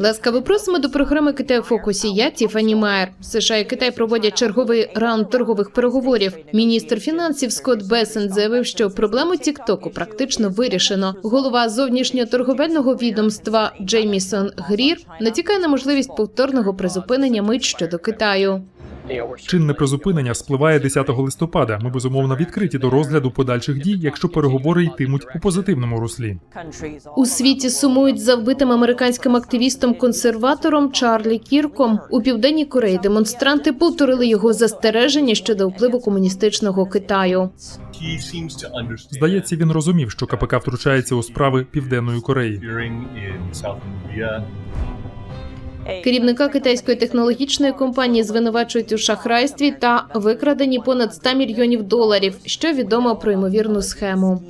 Ласкаво просимо до програми Китай фокусі. Я Тіфані Майер. США і Китай проводять черговий раунд торгових переговорів. Міністр фінансів Скотт Бесен заявив, що проблему Тіктоку практично вирішено. Голова зовнішнього торговельного відомства Джеймісон Грір натякає на можливість повторного призупинення мить щодо Китаю. Чинне призупинення спливає 10 листопада. Ми безумовно відкриті до розгляду подальших дій, якщо переговори йтимуть у позитивному руслі. У світі сумують за вбитим американським активістом-консерватором Чарлі Кірком. У південній Кореї демонстранти повторили його застереження щодо впливу комуністичного Китаю. Здається, він розумів, що КПК втручається у справи Південної Кореї. Керівника китайської технологічної компанії звинувачують у шахрайстві та викраденні понад 100 мільйонів доларів, що відомо про ймовірну схему.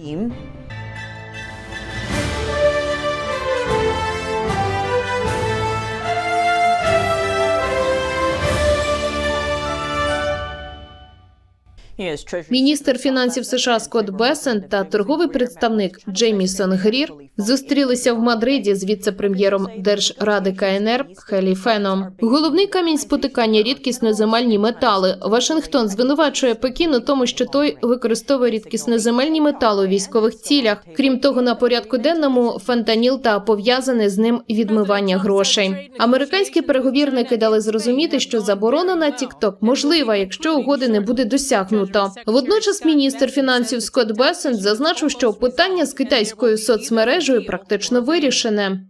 Міністр фінансів США Скотт Бесен та торговий представник Джеймісон Грір зустрілися в Мадриді з віце-прем'єром Держради КНР Хелі Феном. Головний камінь спотикання рідкісноземельні метали. Вашингтон звинувачує Пекін у тому, що той використовує рідкісноземельні метали у військових цілях. Крім того, на порядку денному фентаніл та пов'язане з ним відмивання грошей. Американські переговірники дали зрозуміти, що заборона на TikTok можлива, якщо угоди не буде досягнуто. Водночас міністр фінансів Скотт Бесент зазначив, що питання з китайською соцмережею практично вирішене.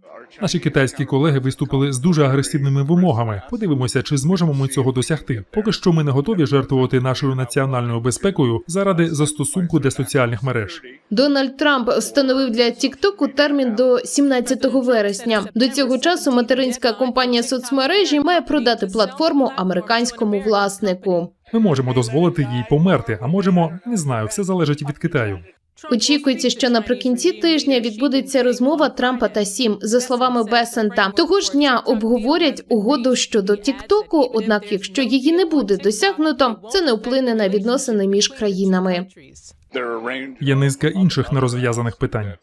Наші китайські колеги виступили з дуже агресивними вимогами. Подивимося, чи зможемо ми цього досягти. Поки що ми не готові жертвувати нашою національною безпекою заради застосунку для соціальних мереж. Дональд Трамп встановив для TikTok термін до 17 вересня. До цього часу материнська компанія соцмережі має продати платформу американському власнику. Ми можемо дозволити їй померти, а можемо не знаю, все залежить від Китаю. Очікується, що наприкінці тижня відбудеться розмова Трампа та Сім. За словами Бесента, того ж дня обговорять угоду щодо Тіктоку. Однак, якщо її не буде досягнуто, це не вплине на відносини між країнами. Є низка інших нерозв'язаних питань.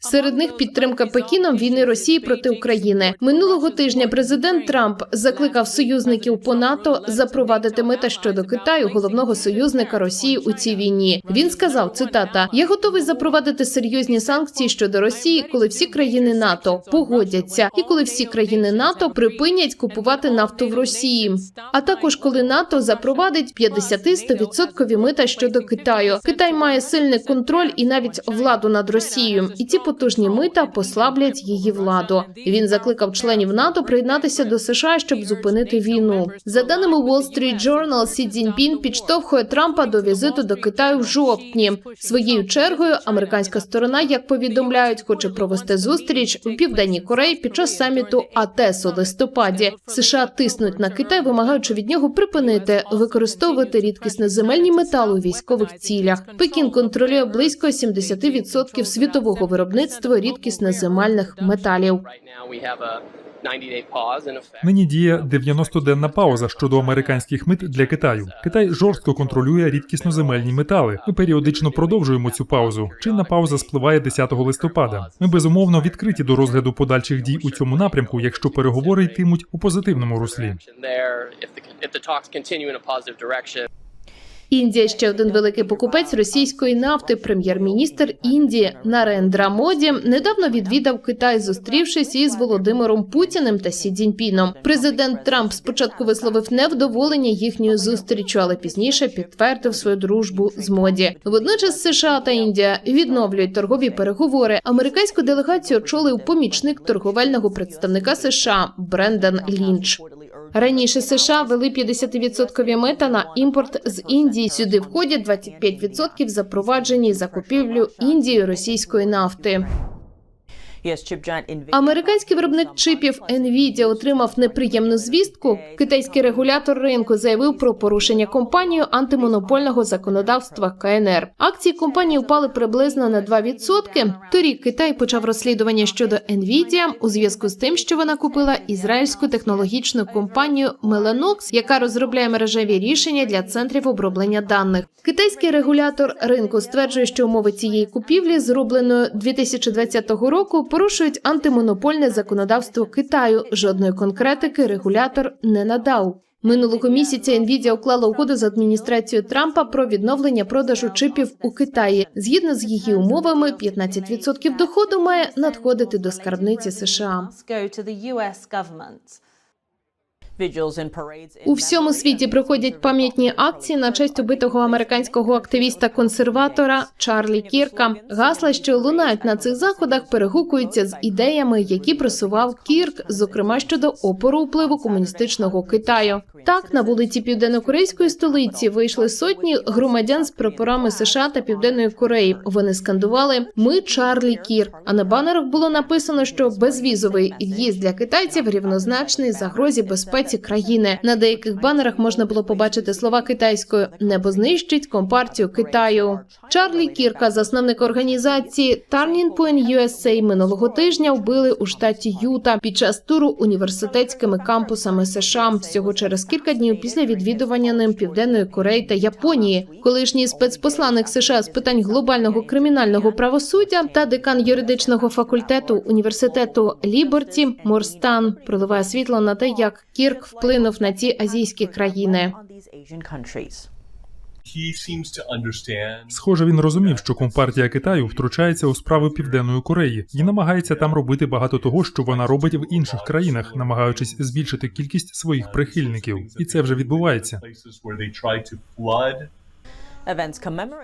Серед них підтримка Пекіном війни Росії проти України. Минулого тижня президент Трамп закликав союзників по НАТО запровадити мита щодо Китаю, головного союзника Росії у цій війні. Він сказав: цитата: Я готовий запровадити серйозні санкції щодо Росії, коли всі країни НАТО погодяться, і коли всі країни НАТО припинять купувати нафту в Росії. А також коли НАТО запровадить 50-100% мита щодо Китаю. Китай має сильний контроль і навіть владу над Росією. І ці потужні мита послаблять її владу. Він закликав членів НАТО приєднатися до США, щоб зупинити війну. За даними Wall Street Journal, Сі Цзіньпін підштовхує Трампа до візиту до Китаю в жовтні. Своєю чергою американська сторона, як повідомляють, хоче провести зустріч у південній Кореї під час саміту АТЕС у листопаді. США тиснуть на Китай, вимагаючи від нього припинити використовувати рідкісноземельні метали у військових цілях. Пекін контролює близько 70% світового виробництва рідкісноземельних металів. Нині діє 90-денна пауза щодо американських мит для Китаю. Китай жорстко контролює рідкісноземельні метали. Ми періодично продовжуємо цю паузу. Чинна пауза спливає 10 листопада. Ми безумовно відкриті до розгляду подальших дій у цьому напрямку, якщо переговори йтимуть у позитивному руслі. Індія ще один великий покупець російської нафти. Прем'єр-міністр Індії Нарендра Моді недавно відвідав Китай, зустрівшись із Володимиром Путіним та Сі Цзіньпіном. Президент Трамп спочатку висловив невдоволення їхньою зустрічю, але пізніше підтвердив свою дружбу з моді. Водночас США та Індія відновлюють торгові переговори. Американську делегацію очолив помічник торговельного представника США Брендан Лінч. Раніше США вели 50-відсоткові мита на імпорт з Індії. Сюди входять 25% запроваджені закупівлю Індією російської нафти. Американський виробник чипів Nvidia отримав неприємну звістку. Китайський регулятор ринку заявив про порушення компанією антимонопольного законодавства КНР. Акції компанії впали приблизно на 2%. Торік Китай почав розслідування щодо Nvidia у зв'язку з тим, що вона купила ізраїльську технологічну компанію Mellanox, яка розробляє мережеві рішення для центрів оброблення даних. Китайський регулятор ринку стверджує, що умови цієї купівлі, зробленої 2020 року, порушують антимонопольне законодавство Китаю. Жодної конкретики регулятор не надав. Минулого місяця Nvidia уклала угоду з адміністрацією Трампа про відновлення продажу чипів у Китаї. Згідно з її умовами, 15% доходу має надходити до скарбниці США. У всьому світі проходять пам'ятні акції на честь убитого американського активіста-консерватора Чарлі Кірка. Гасла, що лунають на цих заходах, перегукуються з ідеями, які просував Кірк, зокрема щодо опору впливу комуністичного Китаю. Так, на вулиці південно-корейської столиці вийшли сотні громадян з прапорами США та Південної Кореї. Вони скандували Ми Чарлі Кірк. А на банерах було написано, що безвізовий в'їзд для китайців рівнозначний загрозі безпеці країни. На деяких банерах можна було побачити слова китайською «Небо знищить компартію Китаю. Чарлі Кірка, засновник організації Turning Point USA, минулого тижня вбили у штаті Юта під час туру університетськими кампусами США. Всього через кілька днів після відвідування ним Південної Кореї та Японії. Колишній спецпосланник США з питань глобального кримінального правосуддя та декан юридичного факультету університету Ліберті Морстан проливає світло на те, як Кірк вплинув на ці азійські країни. Схоже, він розумів, що компартія Китаю втручається у справи Південної Кореї і намагається там робити багато того, що вона робить в інших країнах, намагаючись збільшити кількість своїх прихильників. І це вже відбувається.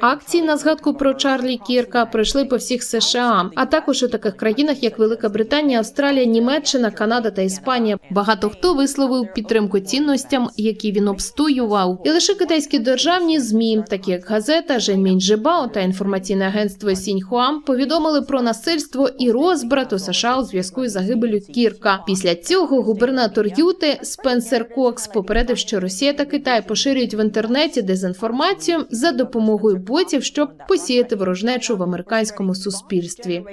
Акції на згадку про Чарлі Кірка пройшли по всіх США, а також у таких країнах, як Велика Британія, Австралія, Німеччина, Канада та Іспанія. Багато хто висловив підтримку цінностям, які він обстоював. І лише китайські державні змі, такі як газета Женьмінь Жибао та інформаційне агентство Сіньхуам, повідомили про насильство і розбрат у США у зв'язку із загибелю Кірка. Після цього губернатор Юти Спенсер Кокс попередив, що Росія та Китай поширюють в інтернеті дезінформацію за допомогою ботів, щоб посіяти ворожнечу в американському суспільстві.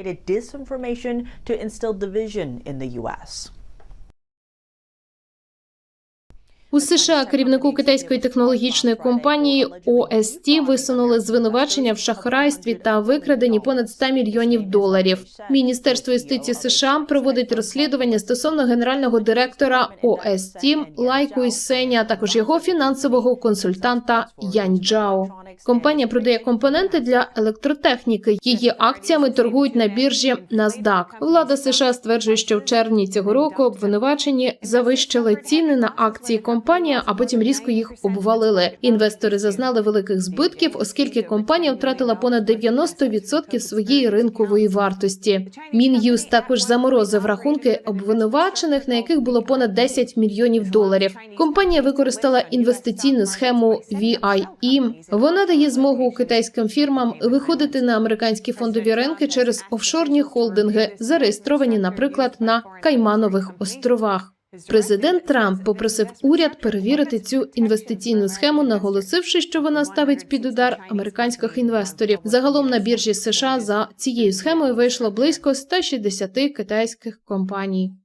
У США керівнику китайської технологічної компанії OST висунули звинувачення в шахрайстві та викраденні понад 100 мільйонів доларів. Міністерство юстиції США проводить розслідування стосовно генерального директора OST Лайку Іссеня, а також його фінансового консультанта Янь Джао. Компанія продає компоненти для електротехніки. Її акціями торгують на біржі NASDAQ. Влада США стверджує, що в червні цього року обвинувачені завищили ціни на акції компанії, а потім різко їх обвалили. Інвестори зазнали великих збитків, оскільки компанія втратила понад 90% своєї ринкової вартості. Мін'юз також заморозив рахунки обвинувачених, на яких було понад 10 мільйонів доларів. Компанія використала інвестиційну схему VIE. Вона дає змогу китайським фірмам виходити на американські фондові ринки через офшорні холдинги, зареєстровані, наприклад, на Кайманових островах. Президент Трамп попросив уряд перевірити цю інвестиційну схему, наголосивши, що вона ставить під удар американських інвесторів. Загалом на біржі США за цією схемою вийшло близько 160 китайських компаній.